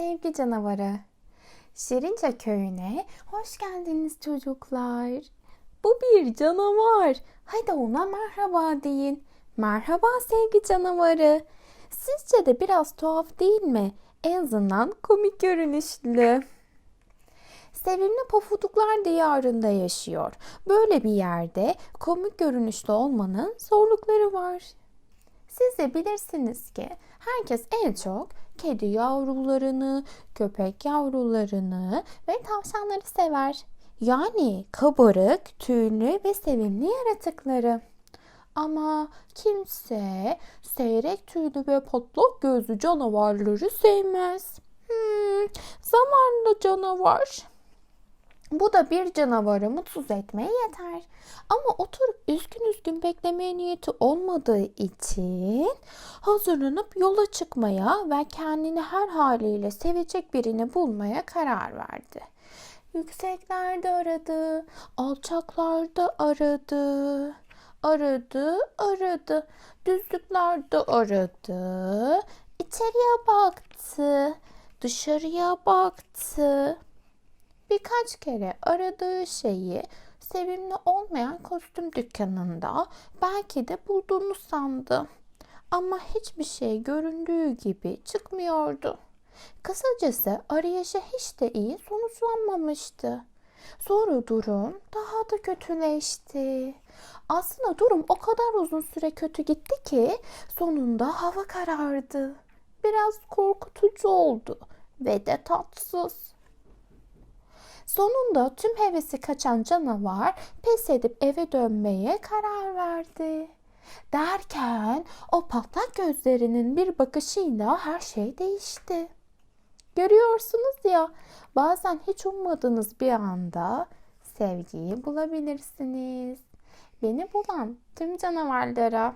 sevgi canavarı. Şirince köyüne hoş geldiniz çocuklar. Bu bir canavar. Hadi ona merhaba deyin. Merhaba sevgi canavarı. Sizce de biraz tuhaf değil mi? En azından komik görünüşlü. Sevimli pofuduklar diyarında yaşıyor. Böyle bir yerde komik görünüşlü olmanın zorlukları var. Siz de bilirsiniz ki herkes en çok kedi yavrularını, köpek yavrularını ve tavşanları sever. Yani kabarık, tüylü ve sevimli yaratıkları. Ama kimse seyrek tüylü ve patlak gözlü canavarları sevmez. Hmm, zamanlı canavar. Bu da bir canavarı mutsuz etmeye yeter. Ama oturup üzgün üzgün beklemeye niyeti olmadığı için hazırlanıp yola çıkmaya ve kendini her haliyle sevecek birini bulmaya karar verdi. Yükseklerde aradı, alçaklarda aradı. Aradı, aradı. Düzlüklerde aradı. İçeriye baktı. Dışarıya baktı. Birkaç kere aradığı şeyi sevimli olmayan kostüm dükkanında belki de bulduğunu sandı. Ama hiçbir şey göründüğü gibi çıkmıyordu. Kısacası arayışı hiç de iyi sonuçlanmamıştı. Sonra durum daha da kötüleşti. Aslında durum o kadar uzun süre kötü gitti ki sonunda hava karardı. Biraz korkutucu oldu ve de tatsız. Sonunda tüm hevesi kaçan canavar pes edip eve dönmeye karar verdi. Derken o patlak gözlerinin bir bakışıyla her şey değişti. Görüyorsunuz ya bazen hiç ummadığınız bir anda sevgiyi bulabilirsiniz. Beni bulan tüm canavarlara